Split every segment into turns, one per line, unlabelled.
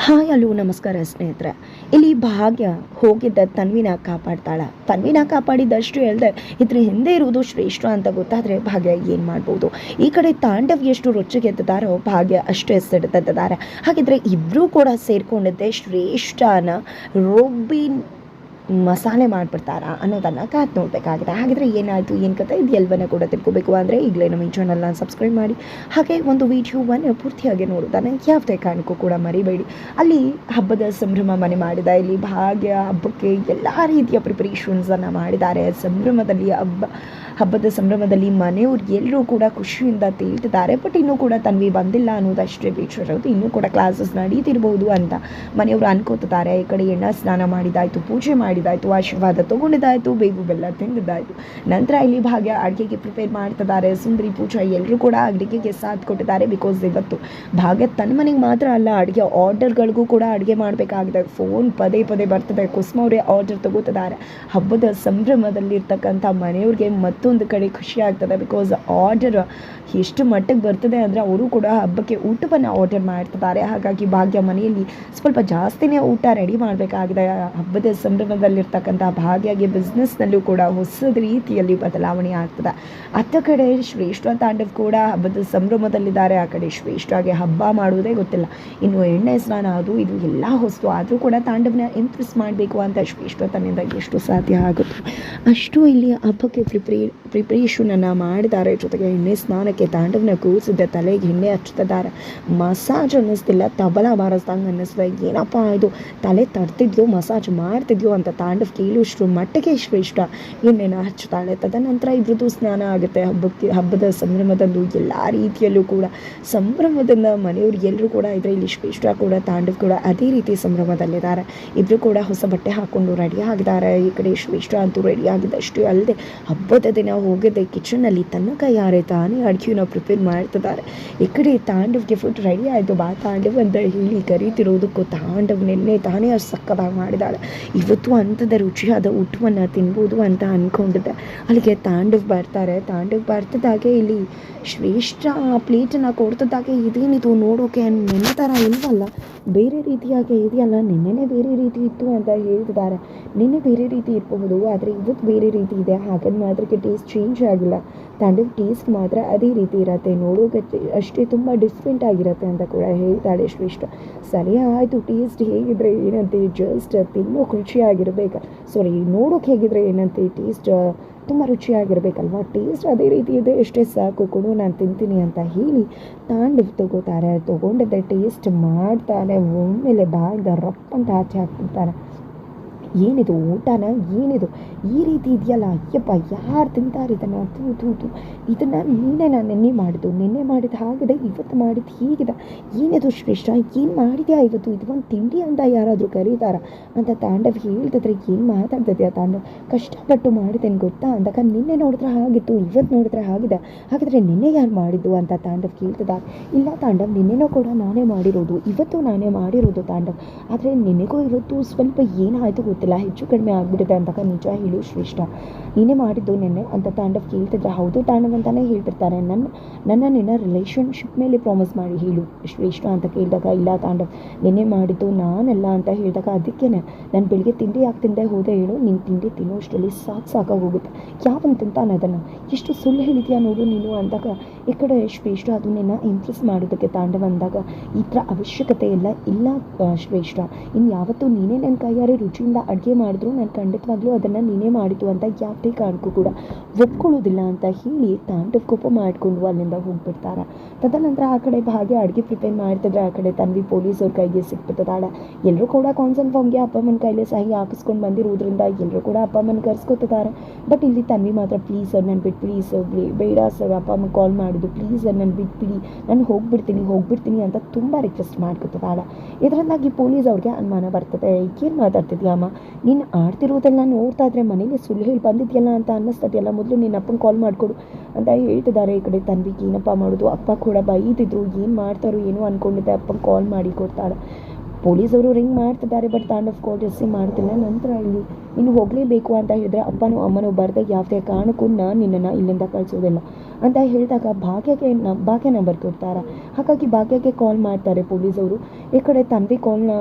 Hi hello ನಮಸ್ಕಾರ ಸ್ನೇಹಿತರೆ. ಇಲ್ಲಿ ಭಾಗ್ಯ ಹೋಗಿದ್ದ ತನ್ವಿನ ಕಾಪಾಡ್ತಾಳ. ತನ್ವಿನ ಕಾಪಾಡಿದಷ್ಟು ಹೇಳ್ದೆ, ಇದ್ರ ಹಿಂದೆ ಇರುವುದು ಶ್ರೇಷ್ಠ ಅಂತ ಗೊತ್ತಾದರೆ ಭಾಗ್ಯ ಏನು ಮಾಡ್ಬೋದು? ಈ ಕಡೆ ತಾಂಡವ್ ಎಷ್ಟು ರೊಚ್ಚಿಗೆದ್ದಾರೋ ಭಾಗ್ಯ ಅಷ್ಟು ಹೆಸರಿದ್ದಾರೆ ಹಾಗಿದ್ರೆ ಇಬ್ಬರೂ ಕೂಡ ಸೇರ್ಕೊಂಡಿದ್ದೆ ಶ್ರೇಷ್ಠನ ರುಬ್ಬಿನ್ ಮಸಾಲೆ ಮಾಡಿಬಿಡ್ತಾರಾ ಅನ್ನೋದನ್ನು ಕಾದು ನೋಡಬೇಕಾಗಿದೆ. ಹಾಗಿದ್ರೆ ಏನಾಯಿತು, ಏನು ಕತೆ ಇದು ಎಲ್ಲವನ್ನ ಕೂಡ ತಿಳ್ಕೊಬೇಕು ಅಂದರೆ ಈಗಲೇ ನಮ್ಮ ಈ ಚಾನಲ್ನ ಸಬ್ಸ್ಕ್ರೈಬ್ ಮಾಡಿ. ಹಾಗೆ ಒಂದು ವಿಡಿಯೋವನ್ನು ಪೂರ್ತಿಯಾಗಿ ನೋಡೋದನ್ನು ಯಾವುದೇ ಕಾರಣಕ್ಕೂ ಕೂಡ ಮರಿಬೇಡಿ. ಅಲ್ಲಿ ಹಬ್ಬದ ಸಂಭ್ರಮ ಮನೆ ಮಾಡಿದ, ಇಲ್ಲಿ ಭಾಗ್ಯ ಹಬ್ಬಕ್ಕೆ ಎಲ್ಲ ರೀತಿಯ ಪ್ರಿಪರೇಷನ್ಸನ್ನು ಮಾಡಿದ್ದಾರೆ. ಸಂಭ್ರಮದಲ್ಲಿ ಹಬ್ಬ ಹಬ್ಬದ ಸಂಭ್ರಮದಲ್ಲಿ ಮನೆಯವ್ರು ಎಲ್ಲರೂ ಕೂಡ ಖುಷಿಯಿಂದ ತೇಲ್ತಿದ್ದಾರೆ. ಬಟ್ ಇನ್ನೂ ಕೂಡ ತನ್ವಿ ಬಂದಿಲ್ಲ ಅನ್ನೋದಷ್ಟೇ ಬೇಜಾರೋದು ಇನ್ನೂ ಕೂಡ ಕ್ಲಾಸಸ್ ನಡೀತಿರ್ಬೋದು ಅಂತ ಮನೆಯವರು ಅನ್ಕೋತಿದ್ದಾರೆ. ಈ ಕಡೆ ಎಣ್ಣೆ ಸ್ನಾನ ಮಾಡಿದಾಯ್ತು, ಪೂಜೆ ಮಾಡಿದಾಯ್ತು, ಆಶೀರ್ವಾದ ತೊಗೊಂಡಿದ್ದಾಯಿತು ಬೇಗು ಬೆಲ್ಲ ತಿಂದಿದ್ದಾಯ್ತು ನಂತರ ಇಲ್ಲಿ ಭಾಗ್ಯ ಅಡುಗೆಗೆ ಪ್ರಿಪೇರ್ ಮಾಡ್ತಿದ್ದಾರೆ. ಸುಂದರಿ ಪೂಜಾ ಎಲ್ಲರೂ ಕೂಡ ಅಡುಗೆಗೆ ಸಾಥ್ ಕೊಟ್ಟಿದ್ದಾರೆ ಬಿಕಾಸ್ ಇವತ್ತು ಭಾಗ್ಯ ತನ್ನ ಮನೆಗೆ ಮಾತ್ರ ಅಲ್ಲ, ಅಡುಗೆ ಆರ್ಡರ್ಗಳಿಗೂ ಕೂಡ ಅಡುಗೆ ಮಾಡಬೇಕಾಗಿದೆ. ಫೋನ್ ಪದೇ ಪದೇ ಬರ್ತದೆ. ಕುಸುಮವ್ರೆ ಆರ್ಡರ್ ತಗೋತಿದ್ದಾರೆ. ಹಬ್ಬದ ಸಂಭ್ರಮದಲ್ಲಿರ್ತಕ್ಕಂಥ ಮನೆಯವ್ರಿಗೆ ಮತ್ತೊಂದು ಕಡೆ ಖುಷಿ ಆಗ್ತದೆ ಬಿಕಾಸ್ ಆರ್ಡರ್ ಎಷ್ಟು ಮಟ್ಟಿಗೆ ಬರ್ತದೆ ಅಂದರೆ ಅವರು ಕೂಡ ಹಬ್ಬಕ್ಕೆ ಊಟವನ್ನು ಆರ್ಡರ್ ಮಾಡ್ತಿದ್ದಾರೆ. ಹಾಗಾಗಿ ಭಾಗ್ಯ ಮನೆಯಲ್ಲಿ ಸ್ವಲ್ಪ ಜಾಸ್ತಿನೇ ಊಟ ರೆಡಿ ಮಾಡಬೇಕಾಗಿದೆ. ಹಬ್ಬದ ಸಂಭ್ರಮದಲ್ಲಿರ್ತಕ್ಕಂಥ ಭಾಗ್ಯಗೆ ಬಿಸ್ನೆಸ್ನಲ್ಲೂ ಕೂಡ ಹೊಸದ ರೀತಿಯಲ್ಲಿ ಬದಲಾವಣೆ ಆಗ್ತದೆ. ಅತ್ತ ಕಡೆ ಶ್ರೇಷ್ಠ ತಾಂಡವ್ ಕೂಡ ಹಬ್ಬದ ಸಂಭ್ರಮದಲ್ಲಿದ್ದಾರೆ. ಆ ಕಡೆ ಶ್ರೇಷ್ಠವಾಗಿ ಹಬ್ಬ ಮಾಡುವುದೇ ಗೊತ್ತಿಲ್ಲ. ಇನ್ನು ಎಣ್ಣೆ ಸ್ನಾನ ಅದು ಇದು ಎಲ್ಲ ಹೊಸ್ತು. ಆದರೂ ಕೂಡ ತಾಂಡವನ ಇಂಪ್ರೆಸ್ ಮಾಡಬೇಕು ಅಂತ ಶ್ರೇಷ್ಠ ತನ್ನಿಂದ ಎಷ್ಟು ಸಾಧ್ಯ ಆಗುತ್ತೋ. ಅಷ್ಟು ಇಲ್ಲಿ ಹಬ್ಬಕ್ಕೆ ಪ್ರಿಪ್ರೇ ಪ್ರಿಪ್ರೇಷನನ್ನು ಮಾಡಿದ್ದಾರೆ. ಜೊತೆಗೆ ಎಣ್ಣೆ ಸ್ನಾನಕ್ಕೆ ತಾಂಡವನ ಕೂಸಿದ್ದ ತಲೆಗೆ ಎಣ್ಣೆ ಹಚ್ಚುತ್ತಿದ್ದಾರೆ. ಮಸಾಜ್ ಅನ್ನಿಸ್ತಿಲ್ಲ. ತಬಲ ಬಾರಿಸ್ದಂಗೆ ಅನ್ನಿಸ್ತದೆ. ಏನಪ್ಪ ಇದು? ತಲೆ ತಡ್ತಿದ್ಯೋ, ಮಸಾಜ್ ಮಾಡ್ತಿದ್ಯೋ ಅಂತ ತಾಂಡವ್ ಕೇಳುವಷ್ಟು ಮಟ್ಟಿಗೆ ಶ್ರೇಷ್ಠ. ಎಣ್ಣೆನ ಹಚ್ಚುತ್ತಾಳೆ. ತದನಂತರ ಇದ್ರದ್ದು ಸ್ನಾನ ಆಗುತ್ತೆ. ಹಬ್ಬಕ್ಕೆ, ಹಬ್ಬದ ಸಂಭ್ರಮದಂದು ಎಲ್ಲ ರೀತಿಯಲ್ಲೂ ಕೂಡ ಸಂಭ್ರಮದಿಂದ ಮನೆಯವ್ರು ಎಲ್ಲರೂ ಕೂಡ ಇದ್ರೆ ಇಲ್ಲಿ ಶ್ರೇಷ್ಠ ಕೂಡ, ತಾಂಡವ್ ಕೂಡ ಅದೇ ರೀತಿ ಸಂಭ್ರಮದಲ್ಲಿದ್ದಾರೆ. ಇಬ್ಬರು ಕೂಡ ಹೊಸ ಬಟ್ಟೆ ಹಾಕ್ಕೊಂಡು ರೆಡಿ ಆಗಿದ್ದಾರೆ. ಈ ಕಡೆ ಶ್ರೇಷ್ಠ ಅಂತೂ ರೆಡಿ ಆಗಿದ್ದಷ್ಟೇ ಅಲ್ಲದೆ ಹಬ್ಬದ ದಿನ ಹೋಗಿದ್ದೆ ಕಿಚನಲ್ಲಿ ತನ್ನ ಕೈಯಾರೆ ತಾನೇ ಅಡುಗೆನ ಪ್ರಿಪೇರ್ ಮಾಡ್ತಿದ್ದಾರೆ. ಈ ಕಡೆ ತಾಂಡವ್ಗೆ ಫುಡ್ ರೆಡಿ ಆಯಿತು. ಬಾ ತಾಂಡವ್ ಅಂತ ಹೇಳಿ ಕರೀತಿರೋದಕ್ಕೂ ತಾಂಡವ್ ನಿನ್ನೆ ತಾನೇ ಅವ್ರು ಸಕ್ಕದಾಗಿ ಮಾಡಿದಾಳೆ. ಇವತ್ತು ಅಂಥದ ರುಚಿಯಾದ ಊಟವನ್ನು ತಿನ್ಬೋದು ಅಂತ ಅಂದ್ಕೊಂಡಿದ್ದೆ ಅಲ್ಲಿಗೆ ತಾಂಡವ್ ಬರ್ತಾರೆ. ತಾಂಡವ್ ಬರ್ತಿದ್ದಾಗೆ ಇಲ್ಲಿ ಶ್ರೇಷ್ಠ ಪ್ಲೇಟನ್ನು ಕೊಡ್ತಿದ್ದಾಗೆ ಇದೇನಿದು ನೋಡೋಕೆ ನಿನ್ನೆ ಥರ ಇಲ್ವಲ್ಲ? ಬೇರೆ ರೀತಿಯಾಗಿ ಇದೆಯಲ್ಲ? ನಿನ್ನೆನೇ ಬೇರೆ ರೀತಿ ಇತ್ತು ಅಂತ ಹೇಳ್ತಿದ್ದಾರೆ. ನಿನ್ನೆ ಬೇರೆ ರೀತಿ ಇರಬಹುದು, ಆದರೆ ಇವತ್ತು ಬೇರೆ ರೀತಿ ಇದೆ. ಹಾಗಾಗಿ ಮಾತ್ರಕ್ಕೆ ಟೇಸ್ಟ್ ಚೇಂಜ್ ಆಗಿಲ್ಲ. ತಂಡದ ಟೇಸ್ಟ್ ಮಾತ್ರ ಅದೇ ರೀತಿ ಇರತ್ತೆ. ನೋಡೋಕೆ ಅಷ್ಟೇ ತುಂಬ ಡಿಫ್ರೆಂಟ್ ಆಗಿರುತ್ತೆ ಅಂತ ಕೂಡ ಹೇಳ್ತಾಳೆ ಶ್ರೇಷ್ಠ. ಸರಿ ಆಯಿತು ಟೇಸ್ಟ್ ಹೇಗಿದ್ರೆ ಏನಂತೆ? ಜಸ್ಟ್ ತಿನ್ನೋ ರುಚಿಯಾಗಿರ್ಬೇಕು. ಸಾರಿ ನೋಡೋಕೆ ಹೇಗಿದ್ರೆ ಏನಂತೆ? ಟೇಸ್ಟ್ ತುಂಬ ರುಚಿಯಾಗಿರ್ಬೇಕಲ್ವ? ಟೇಸ್ಟ್ ಅದೇ ರೀತಿ ಇದೆ ಎಷ್ಟೇ ಸಾಕು. ಕೊಡು, ನಾನು ತಿಂತೀನಿ ಅಂತ ಹೇಳಿ ತಾಂಡವ್ ತಗೋತಾರೆ. ತೊಗೊಂಡಿದ್ದೆ ಟೇಸ್ಟ್ ಮಾಡ್ತಾರೆ ಒಮ್ಮೆಲೆ ಬಾಯ್ದ ರಪ್ಪಂತ ಆಚೆ ಹಾಕ್ಬಿಡ್ತಾರೆ ಏನಿದು ಊಟನ? ಏನಿದು? ಈ ರೀತಿ ಇದೆಯಲ್ಲ? ಅಯ್ಯಪ್ಪ, ಯಾರು ತಿಂತಾರೆ ಇದನ್ನು? ತೂ ತೂ ತೂ ಇದನ್ನು ನಿನ್ನೆ ನಾನು ನಿನ್ನೆ ಮಾಡಿದ್ದು. ನಿನ್ನೆ ಮಾಡಿದ ಹಾಗಿದೆ ಇವತ್ತು ಮಾಡಿದ್ದು ಹೀಗಿದೆ. ಏನಿದು ಶ್ರೇಷ್ಠ? ಏನು ಮಾಡಿದ್ಯಾ ಇವತ್ತು? ಇದು ಒಂದು ತಿಂಡಿ ಅಂತ ಯಾರಾದರೂ ಕರೀತಾರ? ಅಂತ ತಾಂಡವ್ ಹೇಳ್ತಿದ್ರೆ ಏನು ಮಾತಾಡ್ತಿದ್ಯಾ ತಾಂಡವ್? ಕಷ್ಟಪಟ್ಟು ಮಾಡಿದ್ದೇನೆ ಗೊತ್ತಾ? ಅಂದಾಗ ನಿನ್ನೆ ನೋಡಿದ್ರೆ ಹಾಗಿತ್ತು ಇವತ್ತು ನೋಡಿದ್ರೆ ಹಾಗಿದೆ. ಹಾಗಾದರೆ ನಿನ್ನೆ ಯಾರು ಮಾಡಿದ್ದು ಅಂತ ತಾಂಡವ್ ಕೇಳ್ತದ ಇಲ್ಲ ತಾಂಡವ್, ನಿನ್ನೆನೋ ಕೂಡ ನಾನೇ ಮಾಡಿರೋದು. ಇವತ್ತು ನಾನೇ ಮಾಡಿರೋದು ತಾಂಡವ್. ಆದರೆ ನಿನಗೂ ಇವತ್ತು ಸ್ವಲ್ಪ ಏನಾಯಿತು ಗೊತ್ತಿಲ್ಲ ಹೆಚ್ಚು ಕಡಿಮೆ ಆಗಿಬಿಟ್ಟಿದೆ ಅಂದಾಗ ನಿಜ ಹೇಳು ಶ್ರೇಷ್ಠ. ನೀನೇ ಮಾಡಿದ್ದು ನೆನ್ನೆ ಅಂತ ತಾಂಡವ್ ಕೇಳ್ತಿದ್ರೆ. ಹೌದು ತಾಂಡವ್ ಅಂತಲೇ ಹೇಳ್ತಿರ್ತಾರೆ. ನನ್ನ ನನ್ನ ನಿನ್ನ ರಿಲೇಷನ್ಶಿಪ್ ಮೇಲೆ ಪ್ರಾಮಿಸ್ ಮಾಡಿ ಹೇಳು. ಶ್ರೇಷ್ಠ ಅಂತ ಕೇಳಿದಾಗ, ಇಲ್ಲ ತಾಂಡವ್, ನಿನ್ನೆ ಮಾಡಿದ್ದು ನಾನಲ್ಲ ಅಂತ ಹೇಳಿದಾಗ ಅದಕ್ಕೇ ನಾನು ಬೆಳಿಗ್ಗೆ ತಿಂಡಿ ಯಾಕೆ ತಿಂದೆ ಹೋದೆ ಹೇಳು. ನಿನ್ನ ತಿಂಡಿ ತಿನ್ನೋಷ್ಟರಲ್ಲಿ ಸಾಕು ಸಾಕಾಗಿ ಹೋಗುತ್ತೆ. ಯಾವನ್ ತಿಂತಾನೆ ಅದನ್ನು? ಎಷ್ಟು ಸುಳ್ಳು ಹೇಳಿದ್ಯಾ ನೋಡು ನೀನು ಅಂದಾಗ, ಈ ಕಡೆ ಶ್ರೇಷ್ಠ, ಅದು ನಿನ್ನ ಇಂಪ್ರೆಸ್ ಮಾಡೋದಕ್ಕೆ ತಾಂಡವ ಅಂದಾಗ ಈ ಥರ ಅವಶ್ಯಕತೆ ಇಲ್ಲ ಇಲ್ಲ ಶ್ರೇಷ್ಠ. ಇನ್ನು ಯಾವತ್ತೂ ನೀನೇ ನನ್ನ ಕೈಯಾರೆ ರುಚಿಯಿಂದ ಅಡುಗೆ ಮಾಡಿದ್ರು ನಾನು ಖಂಡಿತವಾಗ್ಲೂ ಅದನ್ನು ನೀನೇ ಮಾಡಿತು ಅಂತ ಯಾವುದೇ ಕಾರಣಕ್ಕೂ ಕೂಡ ಒಪ್ಕೊಳ್ಳೋದಿಲ್ಲ ಅಂತ ಹೇಳಿ ತಾಂಡವ್ ಕೋಪ ಮಾಡಿಕೊಂಡು ಅಲ್ಲಿಂದ ಹೋಗ್ಬಿಡ್ತಾರೆ. ತದನಂತರ ಆ ಕಡೆ ಭಾಗ್ಯ ಅಡುಗೆ ಪ್ರಿಪೇರ್ ಮಾಡ್ತಿದ್ರೆ ಆ ಕಡೆ ತನ್ವಿ ಪೊಲೀಸವ್ರ ಕೈಗೆ ಸಿಕ್ಬಿಡ್ತದಾಳೆ. ಎಲ್ಲರೂ ಕೂಡ ಕಾನ್ಸನ್ ಫಾರ್ಮ್ಗೆ ಅಪ್ಪ ಅಮ್ಮನ ಕೈಲೇ ಸಹಿ ಹಾಕಿಸ್ಕೊಂಡು ಬಂದಿರೋದ್ರಿಂದ ಎಲ್ಲರೂ ಕೂಡ ಅಪ್ಪ ಅಮ್ಮನ ಕರ್ಸ್ಕೊತಿದ್ದಾರೆ. ಬಟ್ ಇಲ್ಲಿ ತನ್ವಿ ಮಾತ್ರ ಪ್ಲೀಸ್ ಸರ್ ನಾನು ಪ್ಲೀಸ್ ಸರ್ ಬೇಡ ಸರ್ ಅಪ್ಪ ಅಮ್ಮ ಕಾಲ್ ಮಾಡಿದ್ದು ಪ್ಲೀಸ್ ಸರ್ ನಾನು ಬಿಟ್ಬಿಡಿ ನಾನು ಹೋಗ್ಬಿಡ್ತೀನಿ ಹೋಗ್ಬಿಡ್ತೀನಿ ಅಂತ ತುಂಬ ರಿಕ್ವೆಸ್ಟ್ ಮಾಡ್ಕೊತಿದ್ದಾಳೆ. ಇದರಿಂದಾಗಿ ಪೊಲೀಸ್ ಅವ್ರಿಗೆ ಅನುಮಾನ ಬರ್ತದೆ. ಏನು ಮಾತಾಡ್ತಿದ್ಯಮ್ಮ? ನೀನು ಆಡ್ತಿರೋದೆಲ್ಲ ನೋಡ್ತಾ ಇದ್ರೆ ಮನೇಲಿ ಸುಳ್ಳು ಹೇಳಿ ಬಂದಿದ್ಯಲ್ಲ ಅಂತ ಅನ್ನಿಸ್ತದೆಯಲ್ಲ. ಮೊದಲು ನಿನ್ನ ಅಪ್ಪನ ಕಾಲ್ ಮಾಡಿಕೊಡು ಅಂತ ಹೇಳ್ತಿದ್ದಾರೆ ಈ ಕಡೆ ತನ್ವಿಗೆ. ಏನಪ್ಪ ಮಾಡೋದು, ಅಪ್ಪ ಕೂಡ ಬೈದಿದ್ರು, ಏನು ಮಾಡ್ತಾರೋ ಏನೋ ಅಂದ್ಕೊಂಡಿದ್ದೆ ಅಪ್ಪ ಕಾಲ್ ಮಾಡಿ ಕೊಡ್ತಾಳೆ ಪೊಲೀಸವರು ರಿಂಗ್ ಮಾಡ್ತಿದ್ದಾರೆ ಬಟ್ ತಾಂಡವ್ ಕೋರ್ಟ್ ಎಸ್ ಮಾಡ್ತಿಲ್ಲ. ನಂತರ ಇಲ್ಲಿ, ಇನ್ನು ಹೋಗಲೇಬೇಕು ಅಂತ ಹೇಳಿದ್ರೆ ಅಪ್ಪನು ಅಮ್ಮನೂ ಬರದೆ ಯಾವುದೇ ಕಾರಣಕ್ಕೂ ನಾನು ನಿನ್ನನ್ನು ಇಲ್ಲಿಂದ ಕಳಿಸೋದಿಲ್ಲ ಅಂತ ಹೇಳಿದಾಗ ಭಾಗ್ಯಕ್ಕೆ ನ, ಭಾಗ್ಯ ನಂಬರ್ ಕೊಡ್ತಾರೆ? ಹಾಗಾಗಿ ಭಾಗ್ಯಕ್ಕೆ ಕಾಲ್ ಮಾಡ್ತಾರೆ ಪೊಲೀಸವರು. ಈ ಕಡೆ ತಂದೆ ಕಾಲ್ನ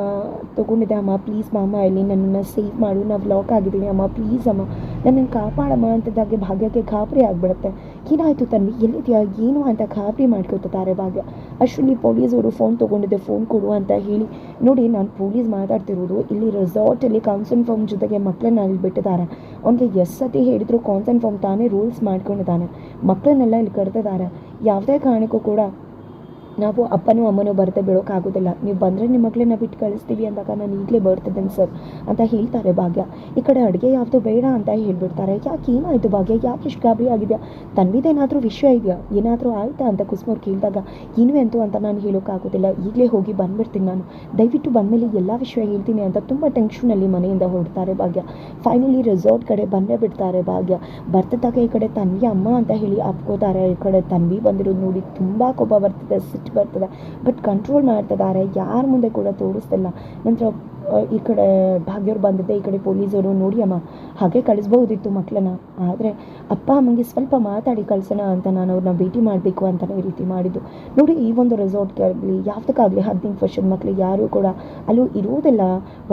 ತೊಗೊಂಡಿದ್ದೆ, ಅಮ್ಮ ಪ್ಲೀಸ್ ಮಾಮ, ಇಲ್ಲಿ ನನ್ನನ್ನು ಸೇವ್ ಮಾಡು, ನಾವು ಲಾಕ್ ಆಗಿದ್ದೀನಿ ಅಮ್ಮ ಪ್ಲೀಸ್ ಅಮ್ಮ, ನನ್ನನ್ನು ಕಾಪಾಡಮ್ಮ ಅಂತಿದ್ದಾಗೆ ಭಾಗ್ಯಕ್ಕೆ ಗಾಬರಿ ಆಗಿಬಿಡುತ್ತೆ. ಏನಾಯಿತು ತನ್ವಿ ಎಲ್ಲಿದೆಯಾ ಏನು ಅಂತ ಗಾಬರಿ ಮಾಡ್ಕೊತಾರೆ ಭಾಗ್ಯ ಪೊಲೀಸ್ ಪೊಲೀಸವರು ಫೋನ್ ತೊಗೊಂಡಿದ್ದೆ ಫೋನ್ ಕೊಡು ಅಂತ ಹೇಳಿ. ನೋಡಿ, ನಾನು ಪೊಲೀಸ್ ಮಾತಾಡ್ತಿರೋದು, ಇಲ್ಲಿ ರೆಸಾರ್ಟಲ್ಲಿ ಕಾನ್ಸನ್ ಫಾರ್ಮ್ ಜೊತೆಗೆ ಮಕ್ಕಳನ್ನ ಅಲ್ಲಿ ಬಿಟ್ಟಿದ್ದಾರೆ. ಅವನಿಗೆ ಎಷ್ಟು ಸತಿ ಹೇಳಿದ್ರು ಕಾನ್ಸನ್ ಫಾರ್ಮ್ ತಾನೇ ರೂಲ್ಸ್ ಮಾಡ್ಕೊಂಡಿದ್ದಾನೆ. ಮಕ್ಕಳನ್ನೆಲ್ಲ ಇಲ್ಲಿ ಕರೆದಿದ್ದಾರೆ ಯಾವುದೇ ಕಾರಣಕ್ಕೂ ಕೂಡ ನಾವು ಅಪ್ಪನೂ ಅಮ್ಮನೂ ಬರದೆ ಬಿಡೋಕ್ಕಾಗೋದಿಲ್ಲ ನೀವು ಬಂದರೆ ನಿಮ್ಮ ಮಗಳನ್ನ ಬಿಟ್ಟು ಕಳಿಸ್ತೀವಿ ಅಂದಾಗ ನಾನು ಈಗಲೇ ಬರ್ತಿದ್ದೇನೆ ಸರ್ ಅಂತ ಹೇಳ್ತಾರೆ ಭಾಗ್ಯ. ಈ ಕಡೆ ಅಡುಗೆ ಯಾವುದು ಬೇಡ ಅಂತ ಹೇಳಿಬಿಡ್ತಾರೆ. ಯಾಕೆ ಏನಾಯಿತು ಭಾಗ್ಯ? ಯಾಕೆ ಇಷ್ಟು ಗಾಬರಿ ಆಗಿದೆಯಾ? ತನ್ವಿದೇನಾದರೂ ವಿಷಯ ಇದೆಯಾ? ಏನಾದರೂ ಆಯಿತಾ ಅಂತ ಕುಸುಮವ್ರು ಕೇಳಿದಾಗ ಏನು ಎಂತು ಅಂತ ನಾನು ಹೇಳೋಕ್ಕಾಗೋದಿಲ್ಲ ಈಗಲೇ ಹೋಗಿ ಬಂದ್ಬಿಡ್ತೀನಿ ನಾನು. ದಯವಿಟ್ಟು ಬಂದಮೇಲೆ ಎಲ್ಲ ವಿಷಯ ಹೇಳ್ತೀನಿ ಅಂತ ತುಂಬ ಟೆನ್ಷನಲ್ಲಿ ಮನೆಯಿಂದ ಹೊರಡ್ತಾರೆ ಭಾಗ್ಯ. ಫೈನಲಿ ರೆಸಾರ್ಟ್ ಕಡೆ ಬಂದೇ ಬಿಡ್ತಾರೆ ಭಾಗ್ಯ. ಬರ್ತಿದ್ದಾಗ ಈ ಕಡೆ ತನ್ವಿ ಅಮ್ಮ ಅಂತ ಹೇಳಿ ಅಪ್ಕೋತಾರೆ. ಈ ಕಡೆ ತನ್ವಿ ಬಂದಿರೋದು ನೋಡಿ ತುಂಬ ಕೋಪ ಬರ್ತಿದೆ. ಸಿಟ್ಟು ಬರ್ತದೆ. ಬಟ್ ಕಂಟ್ರೋಲ್ ಮಾಡ್ತಿದ್ದಾರೆ. ಯಾರ ಮುಂದೆ ಕೂಡ ತೋರಿಸ್ತಿಲ್ಲ. ನಂತರ ಈ ಕಡೆ ಭಾಗ್ಯವ್ರು ಬಂದಿದ್ದೆ, ಈ ಕಡೆ ಪೊಲೀಸರು ನೋಡಿ ಅಮ್ಮ, ಹಾಗೆ ಕಳಿಸ್ಬಹುದಿತ್ತು ಮಕ್ಕಳನ್ನ ಆದರೆ ಅಪ್ಪ ಅಮ್ಮಂಗೆ ಸ್ವಲ್ಪ ಮಾತಾಡಿ ಕಳ್ಸೋಣ ಅಂತ ನಾನು ಅವ್ರನ್ನ ಭೇಟಿ ಮಾಡಬೇಕು ಅಂತಲೇ ಈ ರೀತಿ ಮಾಡಿದ್ದು. ನೋಡಿ, ಈ ಒಂದು ರೆಸಾರ್ಟ್ಗಾಗಲಿ ಯಾವುದಕ್ಕಾಗಲಿ ಹದಿನೈದು ವರ್ಷದ ಮಕ್ಕಳು ಯಾರೂ ಕೂಡ ಅಲ್ಲೂ ಇರುವುದಿಲ್ಲ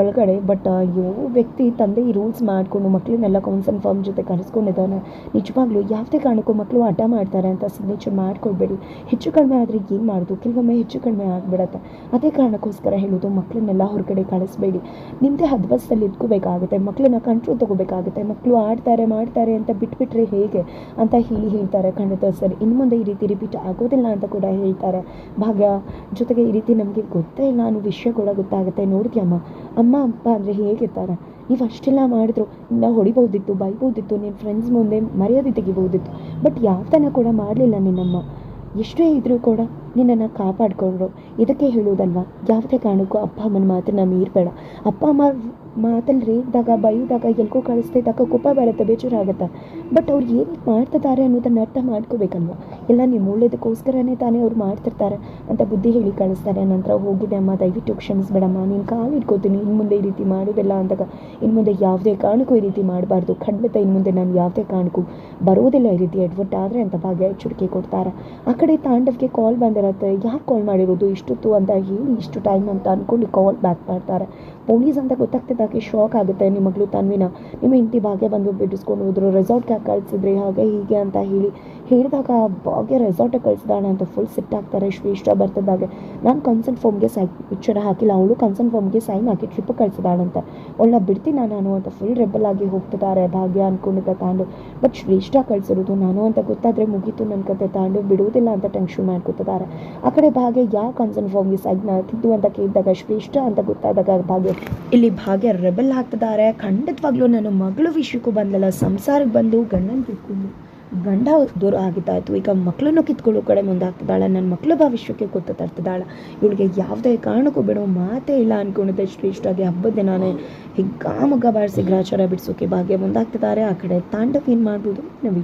ಒಳಗಡೆ ಬಟ್ ಯಾವ ವ್ಯಕ್ತಿ ತಂದೆ ಈ ರೂಲ್ಸ್ ಮಾಡಿಕೊಂಡು ಮಕ್ಕಳನ್ನೆಲ್ಲ ಕೌನ್ಸನ್ ಫಾರ್ಮ್ ಜೊತೆ ಕರೆಸ್ಕೊಂಡಿದ್ದಾನೆ. ನಿಜವಾಗ್ಲೂ ಯಾವುದೇ ಕಾರಣಕ್ಕೂ ಮಕ್ಕಳು ಅಡ್ಡ ಮಾಡ್ತಾರೆ ಅಂತ ಸಿಗ್ನೇಚರ್ ಮಾಡಿಕೊಡ್ಬೇಡಿ. ಹೆಚ್ಚು ಕಡಿಮೆ ಆದರೆ ಏನು ಮಾಡೋದು? ಕೆಲವೊಮ್ಮೆ ಹೆಚ್ಚು ಕಡಿಮೆ ಆಗಿಬಿಡತ್ತೆ. ಅದೇ ಕಾರಣಕ್ಕೋಸ್ಕರ ಹೇಳೋದು ಮಕ್ಕಳನ್ನೆಲ್ಲ ಹೊರಗಡೆ ಕಳಿಸ್ಬೇಡಿ ನಿಮ್ಮದೇ ಹದ್ವಸ್ಸಲ್ಲಿ ಇಟ್ಕೋಬೇಕಾಗುತ್ತೆ. ಮಕ್ಕಳನ್ನ ಕಂಟ್ರೋಲ್ ತೊಗೋಬೇಕಾಗುತ್ತೆ. ಮಕ್ಕಳು ಆಡ್ತಾರೆ, ಮಾಡ್ತಾರೆ ಅಂತ ಬಿಟ್ಬಿಟ್ರೆ ಹೇಗೆ ಅಂತ ಹೇಳಿ ಹೇಳ್ತಾರೆ ಖಂಡಿತ ಸರ್ ಇನ್ನು ಮುಂದೆ ಈ ರೀತಿ ರಿಪೀಟ್ ಆಗೋದಿಲ್ಲ ಅಂತ ಕೂಡ ಹೇಳ್ತಾರೆ. ಭಾಗ್ಯ, ಜೊತೆಗೆ ಈ ರೀತಿ ನಮಗೆ ಗೊತ್ತೇ ಇಲ್ಲ. ಅನ್ನೋ ವಿಷಯ ಕೂಡ ಗೊತ್ತಾಗುತ್ತೆ. ನೋಡಿದ್ಯಮ್ಮ ಅಮ್ಮ. ಅಮ್ಮ, ಅಪ್ಪ ಅಂದರೆ ಹೇಗಿರ್ತಾರೆ? ನೀವು ಅಷ್ಟೆಲ್ಲ ಮಾಡಿದ್ರು ನಿನ್ನ ಹೊಡಿಬೋದಿತ್ತು ಬೈಬೋದಿತ್ತು ನಿನ್ನ ಫ್ರೆಂಡ್ಸ್ ಮುಂದೆ ಮರ್ಯಾದೆ ತೆಗಿಬಹುದಿತ್ತು. ಬಟ್ ಯಾವ್ದನ್ನ ಕೂಡ ಮಾಡಲಿಲ್ಲ ನಿನ್ನಮ್ಮ. ಎಷ್ಟೇ ಇದ್ರೂ ಕೂಡ ನಿನ್ನನ್ನು ಕಾಪಾಡಿಕೊಂಡ್ರು ಇದಕ್ಕೆ ಹೇಳೋದಲ್ವಾ ಯಾವುದೇ ಕಾರಣಕ್ಕೂ ಅಪ್ಪ ಅಮ್ಮನ ಮಾತನ್ನ ಮೀರಬೇಡ. ಅಪ್ಪ ಅಮ್ಮ ಮಾತಲ್ಲಿ ರೇಗ್ದಾಗ ಬೈದಾಗ ಎಲ್ಕೋ ಕಳಿಸ್ತಿದ್ದಾಗ ಕೋಪ ಬರುತ್ತೆ, ಬೇಜಾರಾಗುತ್ತೆ. ಬಟ್ ಅವ್ರು ಏನು ಮಾಡ್ತಿದ್ದಾರೆ ಅನ್ನೋದನ್ನು ಅರ್ಥ ಮಾಡ್ಕೋಬೇಕಲ್ವ? ಎಲ್ಲ ನಿಮ್ಮ ಒಳ್ಳೇದಕ್ಕೋಸ್ಕರನೇ ತಾನೇ ಅವ್ರು ಮಾಡ್ತಿರ್ತಾರೆ ಅಂತ ಬುದ್ಧಿ ಹೇಳಿ ಕಳಿಸ್ತಾರೆ ನಂತರ ಹೋಗಿದೆ ಅಮ್ಮ, ದಯವಿಟ್ಟು ಕ್ಷಮಿಸ್ಬೇಡಮ್ಮ, ನೀನು ಕಾಲು ಇಟ್ಕೋತೀನಿ ಇನ್ನು ಮುಂದೆ ಈ ರೀತಿ ಮಾಡೋದಿಲ್ಲ ಅಂದಾಗ ಇನ್ನು ಮುಂದೆ ಯಾವುದೇ ಕಾರಣಕ್ಕೂ ಈ ರೀತಿ ಮಾಡಬಾರ್ದು. ಖಂಡಿತ ಇನ್ನು ಮುಂದೆ ನಾನು ಯಾವುದೇ ಕಾರಣಕ್ಕೂ ಬರೋದಿಲ್ಲ ಈ ರೀತಿ ಎಡ್ವರ್ಟ್ ಆದರೆ ಅಂತ ಭಾಗ್ಯ ಎಚ್ಚರಿಕೆ ಕೊಡ್ತಾರೆ. ಆ ಕಡೆ ತಾಂಡವ್ಗೆ ಕಾಲ್ ಬಂದಿರತ್ತೆ. ಯಾಕೆ ಕಾಲ್ ಮಾಡಿರೋದು? ಇಷ್ಟೊತ್ತು ಅಂತ ಹೇಳಿ ಇಷ್ಟು ಟೈಮ್ ಅಂತ ಅಂದ್ಕೊಂಡು ಕಾಲ್ ಬ್ಯಾಕ್ ಮಾಡ್ತಾರೆ. ಪೊಲೀಸ್ ಅಂತ ಗೊತ್ತಾಗ್ತಿದ್ದಾಗೆ ಶಾಕ್ ಆಗುತ್ತೆ ನಿಮ್ಮ ಮಗಳು ತನ್ವಿನ ನಿಮ್ಮ ಹೆಂಡತಿ ಭಾಗ್ಯ ಬಂದು ಬಿಡಿಸ್ಕೊಂಡು ಹೋದ್ರು ರೆಸಾರ್ಟ್ಗೆ ಕಳಿಸಿದ್ರಿ ಹಾಗೆ ಹೀಗೆ ಅಂತ ಹೇಳಿ ಹೇಳಿದಾಗ ಭಾಗ್ಯ ರೆಸಾರ್ಟಿಗೆ ಕಳಿಸಿದಾಳೆ ಅಂತ ಫುಲ್ ಸಿಟ್ಟಾಗ್ತಾರೆ ಶ್ರೇಷ್ಠ ಬರ್ತಿದ್ದಾಗೆ ನಾನು ಕನ್ಸರ್ನ್ ಫಾರ್ಮ್ಗೆ ಸೈ ಪಿಕ್ಚರ್ ಹಾಕಿಲ್ಲ. ಅವಳು ಕನ್ಸರ್ನ್ ಫಾರ್ಮ್ಗೆ ಸೈನ್ ಹಾಕಿ ಟ್ರಿಪ್ ಕಳಿಸಿದಾಳಂತೆ ಒಳ್ಳೆ ಬಿಡ್ತೀನಿ ನಾನು ಅಂತ ಫುಲ್ ರೆಬಲ್ ಆಗಿ ಹೋಗ್ತಿದ್ದಾರೆ ಭಾಗ್ಯ ಅಂದ್ಕೊಂಡಿದ್ದ ತಾಂಡು. ಬಟ್ ಶ್ರೇಷ್ಠ ಕಳಿಸಿರೋದು ನಾನು ಅಂತ ಗೊತ್ತಾದರೆ ಮುಗೀತು ನನ್ನ ಕತೆ ತಾಂಡು. ಬಿಡುವುದಿಲ್ಲ ಅಂತ ಟೆನ್ಷನ್ ಮಾಡ್ಕೊತಿದ್ದಾರೆ. ಆ ಕಡೆ ಭಾಗ್ಯ ಯಾವ ಕನ್ಸರ್ನ್ ಫಾರ್ಮ್ಗೆ ಸೈನ್ ಹಾಕಿದ್ದು ಅಂತ ಕೇಳಿದಾಗ ಶ್ರೇಷ್ಠ ಅಂತ ಗೊತ್ತಾದಾಗ ಭಾಗ್ಯ, ಇಲ್ಲಿ ಭಾಗ್ಯ ರೆಬಲ್ ಆಗ್ತಿದ್ದಾರೆ ಖಂಡಿತವಾಗ್ಲೂ ನಾನು ಮಗಳು ವಿಷಯಕ್ಕೂ ಬಂದಲ್ಲ. ಸಂಸಾರಕ್ಕೆ ಬಂದು ಗಂಡನ ಕಿತ್ಕೊಂಡು ಗಂಡ ದೂರ ಆಗಿದ್ದಾಯಿತು. ಈಗ ಮಕ್ಕಳನ್ನು ಕಿತ್ಕೊಳ್ಳೋ ಕಡೆ ಮುಂದಾಗ್ತಿದ್ದಾಳೆ. ನನ್ನ ಮಕ್ಕಳ ಭವಿಷ್ಯಕ್ಕೆ ಗೊತ್ತು ತರ್ತಿದ್ದಾಳೆ. ಇವಳಿಗೆ ಯಾವುದೇ ಕಾರಣಕ್ಕೂ ಬಿಡೋ ಮಾತೇ ಇಲ್ಲ ಅನ್ಕೊಂಡಿದ್ದೆ. ಶ್ರೇಷ್ಠಾಗಿ ಹಬ್ಬದ ದಿನಾನೇ ಹಿಗ್ಗಾಮಗ್ಗ ಬಾರಿಸಿ ಗ್ರಾಚಾರ ಬಿಡಿಸೋಕೆ ಭಾಗ್ಯ ಮುಂದಾಗ್ತಿದ್ದಾರೆ. ಆ ಕಡೆ ತಾಂಡವ್ ಏನು ಮಾಡ್ಬೋದು. ನಾವು